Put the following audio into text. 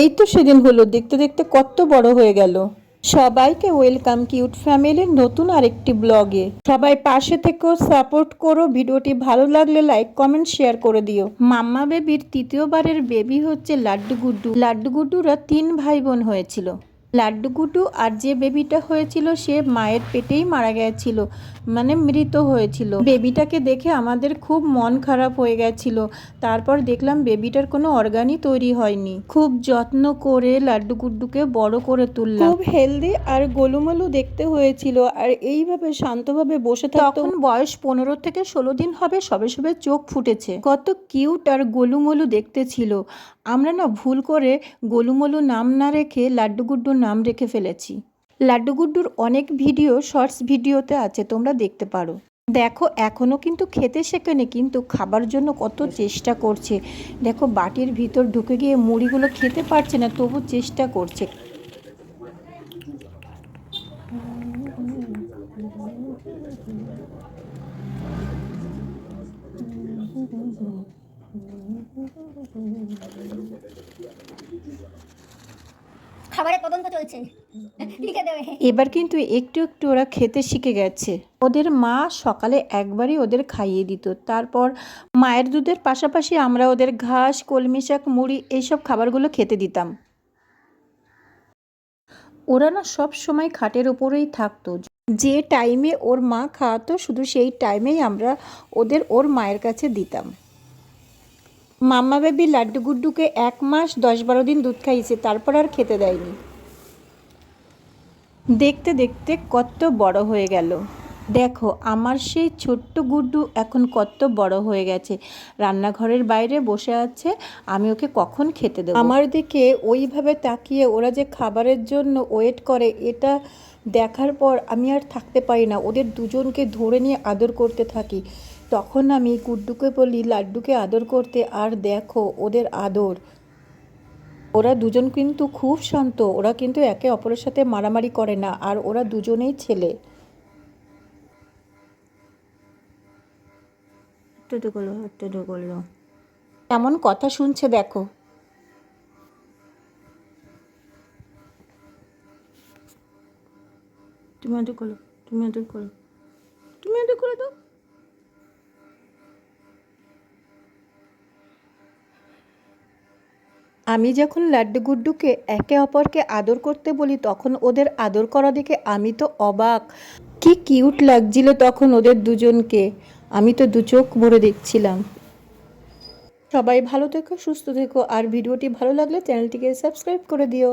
এই তো সেদিন হলো, দেখতে দেখতে কত বড় হয়ে গেল। সবাইকে ওয়েলকাম কিউট ফ্যামিলির নতুন আরেকটি ব্লগে। সবাই পাশে থেকেও সাপোর্ট করো, ভিডিওটি ভালো লাগলে লাইক, কমেন্ট, শেয়ার করে দিও। মাম্মা বেবির তৃতীয়বারের বেবি হচ্ছে লাড্ডু গুড্ডু লাড্ডু গুড্ডুরা তিন ভাই বোন হয়েছিল। লাড্ডু গুড্ডু আর যে বেবিটা হয়েছিল সে মায়ের পেটেই মারা গেছিল মানে মৃত হয়েছিল। বেবিটাকে দেখে আমাদের খুব মন খারাপ হয়ে গেছিল। তারপর দেখলাম বেবিটার কোনো অর্গানই তৈরি হয়নি। খুব যত্ন করে লাড্ডু গুড্ডুকে বড় করে তুললাম। খুব হেলদি আর গোলুমলু দেখতে হয়েছিল আর এইভাবে শান্তভাবে বসে থাকতো। তখন বয়স পনেরো থেকে ষোলো দিন হবে সবে সবে চোখ ফুটেছে। কত কিউট আর গোলুমলু দেখতে ছিল। আমরা না ভুল করে গোলুমলু নাম না রেখে লাড্ডু গুড্ডুর নাম রেখে ফেলেছি। লাড্ডু গুড্ডুর অনেক ভিডিও, শর্টস ভিডিওতে আছে, তোমরা দেখতে পারো। দেখো এখনও কিন্তু খেতে শেখেনি, কিন্তু খাবার জন্য কত চেষ্টা করছে। দেখো, বাটির ভিতর ঢুকে গিয়ে মুড়িগুলো খেতে পারছে না, তবু চেষ্টা করছে। খাবারের তদন্ত চলছে। এবার কিন্তু একটু একটু ওরা খেতে শিখে গেছে। ওদের মা সকালে একবারই ওদের খাইয়ে দিত। তারপর মায়ের দুধের পাশাপাশি আমরা ওদের ঘাস, কলমি শাক, মুড়ি এইসব খাবারগুলো খেতে দিতাম। ওরা না সব সময় খাটের ওপরেই থাকতো। যে টাইমে ওর মা খাওয়াতো, শুধু সেই টাইমেই আমরা ওদের ওর মায়ের কাছে দিতাম। মাম্মা বেবি লাড্ডু গুড্ডুকে এক মাস দশ বারো দিন দুধ খাইয়েছে, তারপর আর খেতে দেয়নি। দেখতে দেখতে কত বড় হয়ে গেল। দেখো, আমার সেই ছোট্ট গুড্ডু এখন কত বড় হয়ে গেছে। রান্নাঘরের বাইরে বসে আছে, আমি ওকে কখন খেতে দেবো? আমার দিকে ওইভাবে তাকিয়ে ওরা যে খাবারের জন্য ওয়েট করে, এটা দেখার পর আমি আর থাকতে পারি না। ওদের দুজনকে ধরে নিয়ে আদর করতে থাকি। তখন আমি গুড্ডুকে বলি লাড্ডুকে আদর করতে আর দেখো ওদের আদর। ওরা দুজন কিন্তু খুব শান্ত। ওরা কিন্তু একে অপরের সাথে মারামারি করে না আর ওরা দুজনেই ছেলে। করল এমন কথা শুনছে দেখো। তুমি আদর করো তুমি আদর করো। তুমি আদর করে দাও। আমি যখন লাড্ডু গুড্ডুকে একে অপরকে আদর করতে বলি, তখন ওদের আদর করা দেখে আমি তো অবাক। কি কিউট লাগছিল তখন ওদের দুজনকে। আমি তো দু চোখ ভরে দেখছিলাম। সবাই ভালো থেকো, সুস্থ থেকো। আর ভিডিওটি ভালো লাগলে চ্যানেলটিকে সাবস্ক্রাইব করে দিও।